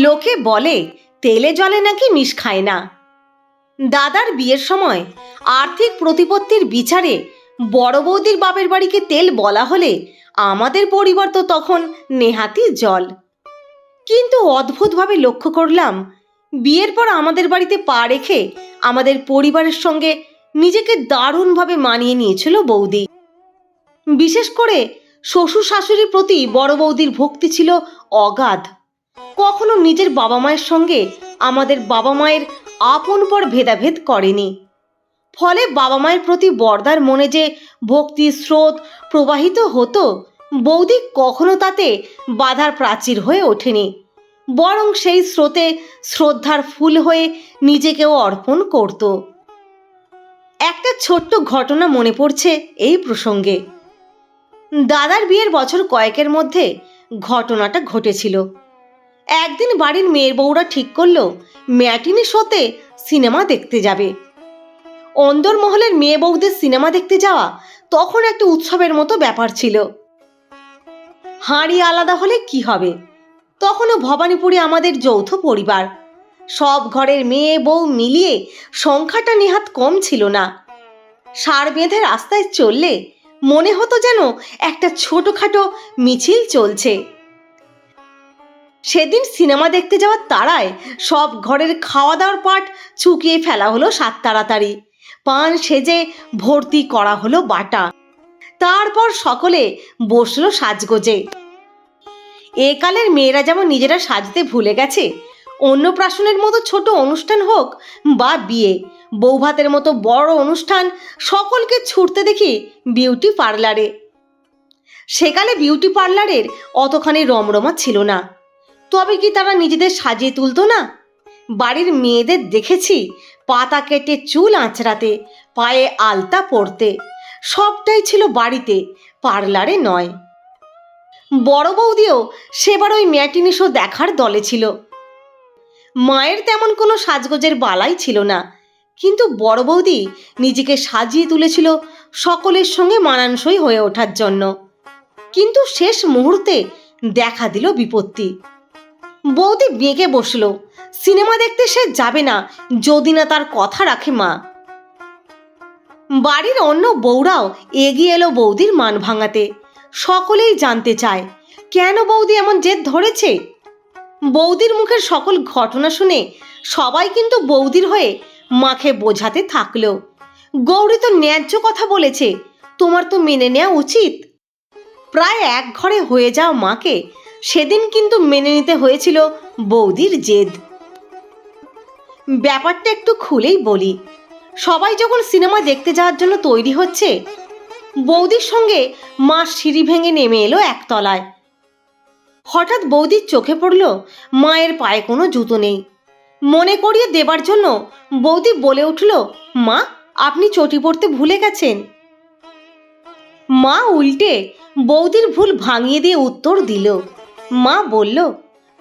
লোকে বলে, তেলে জলে নাকি মিশ খায় না। দাদার বিয়ের সময় আর্থিক প্রতিপত্তির বিচারে বড় বৌদির বাপের বাড়িকে তেল বলা হলে আমাদের পরিবার তো তখন নেহাতি জল। কিন্তু অদ্ভুতভাবে লক্ষ্য করলাম, বিয়ের পর আমাদের বাড়িতে পা রেখে আমাদের পরিবারের সঙ্গে নিজেকে দারুণভাবে মানিয়ে নিয়েছিল বৌদি। বিশেষ করে শ্বশুর শাশুড়ির প্রতি বড় বৌদির ভক্তি ছিল অগাধ। কখনো নিজের বাবা মায়ের সঙ্গে আমাদের বাবা মায়ের আপন পর ভেদাভেদ করেনি। ফলে বাবা মায়ের প্রতি বর্দার মনে যে ভক্তি স্রোত প্রবাহিত হতো, বৌদি কখনো তাতে বাধার প্রাচীর হয়ে ওঠেনি। বরং সেই স্রোতে শ্রদ্ধার ফুল হয়ে নিজেকেও অর্পণ করত। একটা ছোট্ট ঘটনা মনে পড়ছে এই প্রসঙ্গে। দাদার বিয়ের বছর কয়েকের মধ্যে ঘটনাটা ঘটেছিল। একদিন বাড়ির মেয়ের বউরা ঠিক করল ম্যাটিনি শোতে সিনেমা দেখতে যাবে। অন্দরমহলের মেয়ে বউদের সিনেমা দেখতে যাওয়া তখন একটা উৎসবের মতো ব্যাপার ছিল। হাঁড়ি আলাদা হলে কি হবে? তখনও ভবানীপুরে আমাদের যৌথ পরিবার। সব ঘরের মেয়ে বউ মিলিয়ে সংখ্যাটা নেহাত কম ছিল না। সার বেঁধে রাস্তায় চললে মনে হতো যেন একটা ছোটোখাটো মিছিল চলছে। সেদিন সিনেমা দেখতে যাওয়ার তাড়ায় সব ঘরের খাওয়া দাওয়ার পাট চুকিয়ে ফেলা হলো সাত তাড়াতাড়ি। পান সেজে ভর্তি করা হলো বাটা। তারপর সকলে বসল সাজগোজে। একালের মেয়েরা যেমন নিজেরা সাজতে ভুলে গেছে, অন্নপ্রাশনের মতো ছোট অনুষ্ঠান হোক বা বিয়ে, বৌভাতের মতো বড় অনুষ্ঠান, সকলকে ছুটতে দেখি বিউটি পার্লারে। সেকালে বিউটি পার্লারের অতখানি রমরমা ছিল না। তবে কি তারা নিজেদের সাজিয়ে তুলতো না? বাড়ির মেয়েদের দেখেছি, পাতা কেটে চুল আঁচড়াতে, পায়ে আলতা পরতে। সবটাই ছিল বাড়িতে, পার্লারে নয়। বড় বৌদিও সেবার ওই ম্যাটিনি শো দেখার দলে ছিল। মায়ের তেমন কোনো সাজগোজের বালাই ছিল না। কিন্তু বড় বৌদি নিজেকে সাজিয়ে তুলেছিল সকলের সঙ্গে মানানসই হয়ে ওঠার জন্য। কিন্তু শেষ মুহূর্তে দেখা দিল বিপত্তি। বৌদি বেঁকে বসল। সিনেমা দেখতে সে যাবে না, যদি না তার কথা রাখে মা। বাড়ির অন্য বউরাও এগিয়ে এলো বৌদির মান ভাঙাতে। সকলেই জানতে চায়, কেন বৌদি এমন জেদ ধরেছে? বৌদির মুখের সকল ঘটনা শুনে সবাই কিন্তু বৌদির হয়ে মাকে বোঝাতে থাকল। গৌরী তো ন্যায্য কথা বলেছে, তোমার তো মেনে নেওয়া উচিত। প্রায় এক ঘরে হয়ে যাওয়া মাকে সেদিন কিন্তু মেনে নিতে হয়েছিল বৌদির জেদ। ব্যাপারটা একটু খুলেই বলি। সবাই যখন সিনেমা দেখতে যাওয়ার জন্য তৈরি হচ্ছে, বৌদির সঙ্গে মা সিঁড়ি ভেঙে নেমে এলো একতলায়। হঠাৎ বৌদির চোখে পড়ল, মায়ের পায়ে কোনো জুতো নেই। মনে করিয়ে দেবার জন্য বৌদি বলে উঠল, মা, আপনি চটি পড়তে ভুলে গেছেন। মা উল্টে বৌদির ভুল ভাঙিয়ে দিয়ে উত্তর দিল মা বলল,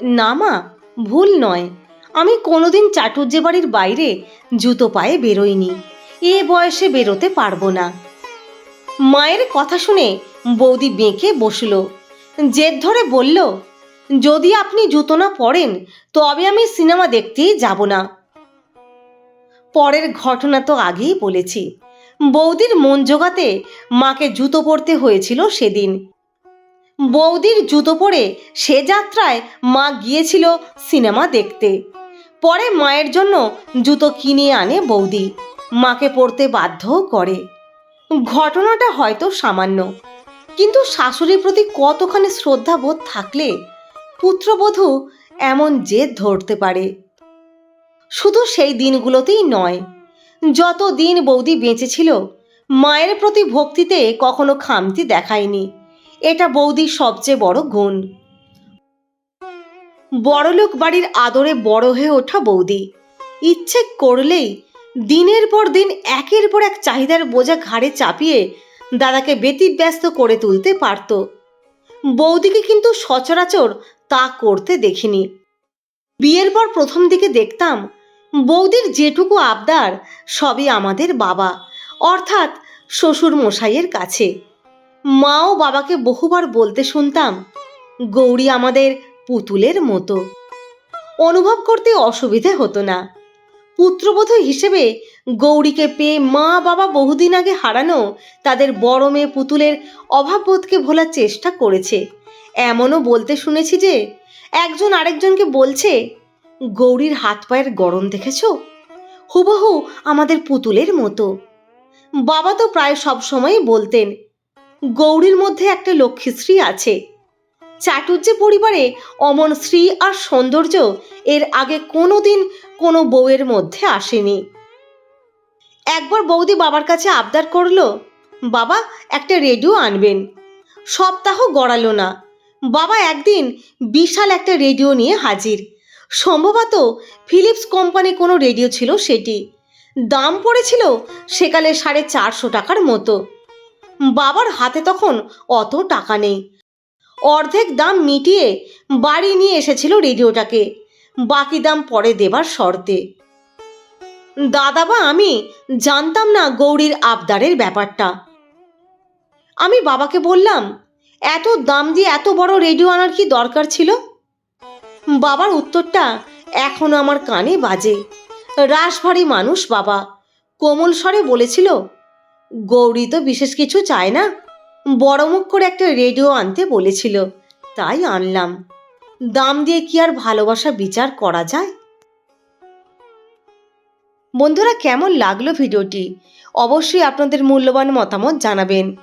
না মা, ভুল নয়। আমি কোনোদিন চাটুর্যে বাড়ির বাইরে জুতো পায়ে বেরোইনি। এ বয়সে বেরোতে পারব না। মায়ের কথা শুনে বৌদি বেঁকে বসল। জেদ ধরে বলল, যদি আপনি জুতো না পরেন, তবে আমি সিনেমা দেখতেই যাব না। পরের ঘটনা তো আগেই বলেছি। বৌদির মন জোগাতে মাকে জুতো পরতে হয়েছিল সেদিন। বৌদির জুতো পরে সে যাত্রায় মা গিয়েছিল সিনেমা দেখতে। পরে মায়ের জন্য জুতো কিনে আনে বৌদি। মাকে পরতে বাধ্যও করে। ঘটনাটা হয়তো সামান্য। কিন্তু শাশুড়ির প্রতি কতখানি শ্রদ্ধাবোধ থাকলে পুত্রবধূ এমন জেদ ধরতে পারে? শুধু সেই দিনগুলোতেই নয় যত দিন বৌদি বেঁচে ছিল, মায়ের প্রতি ভক্তিতে কখনো খামতি দেখায়নি। এটা বৌদির সবচেয়ে বড় গুণ। বড়লোক বাড়ির আদরে বড় হয়ে ওঠা বৌদি। ইচ্ছে করলেই দিনের পর দিন একের পর এক চাহিদার বোঝা ঘাড়ে চাপিয়ে দাদাকে ব্যতিব্যস্ত করে তুলতে পারত। বৌদিকে কিন্তু সচরাচর তা করতে দেখিনি। বিয়ের পর প্রথম দিকে দেখতাম বৌদির যেটুকু আবদার সবই আমাদের বাবা, অর্থাৎ শ্বশুর মশাইয়ের কাছে। মাও বাবাকে বহুবার বলতে শুনতাম, গৌরী আমাদের পুতুলের মতো। অনুভব করতে অসুবিধে হতো না। পুত্রবধূ হিসেবে গৌরীকে পেয়ে মা বাবা বহুদিন আগে হারানো তাদের বড় মেয়ে পুতুলের অভাববোধকে ভোলার চেষ্টা করেছে। এমনও বলতে শুনেছি যে, একজন আরেকজনকে বলছে, গৌরীর হাত পায়ের গরম দেখেছ? হুবহু আমাদের পুতুলের মতো। বাবা তো প্রায় সব সময়ই বলতেন গৌরীর মধ্যে একটা লক্ষ্মীশ্রী আছে। চাটুর্যে পরিবারে অমন শ্রী আর সৌন্দর্য এর আগে কোনো দিন কোনো বউয়ের মধ্যে আসেনি। একবার বৌদি বাবার কাছে আবদার করল, বাবা, একটা রেডিও আনবেন। সপ্তাহ গড়ালো না। বাবা একদিন বিশাল একটা রেডিও নিয়ে হাজির। সম্ভবত ফিলিপস কোম্পানি কোনো রেডিও ছিল সেটি। দাম পড়েছিল সেকালে সাড়ে চারশো টাকার মতো। বাবার হাতে তখন অত টাকা নেই। অর্ধেক দাম মিটিয়ে বাড়ি নিয়ে এসেছিল রেডিওটাকে। বাকি দাম পরে দেবার শর্তে। দাদা বা আমি জানতাম না গৌরীর আবদারের ব্যাপারটা। আমি বাবাকে বললাম, এত দাম দিয়ে এত বড় রেডিও আনার কি দরকার ছিল? বাবার উত্তরটা এখনও আমার কানে বাজে। রাশভারী মানুষ বাবা, কোমল স্বরে বলেছিল গৌরী তো বিশেষ কিছু চায় না। বড় মুখ করে একটা রেডিও আনতে বলেছিল, তাই আনলাম। দাম দিয়ে কি আর ভালোবাসা বিচার করা যায়? বন্ধুরা, কেমন লাগল ভিডিওটি? অবশ্যই আপনাদের মূল্যবান মতামত জানাবেন।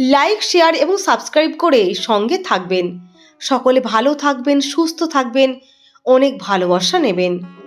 লাইক, শেয়ার এবং সাবস্ক্রাইব করে সঙ্গে থাকবেন। সকলে ভালো থাকবেন, সুস্থ থাকবেন, অনেক ভালোবাসা নেবেন।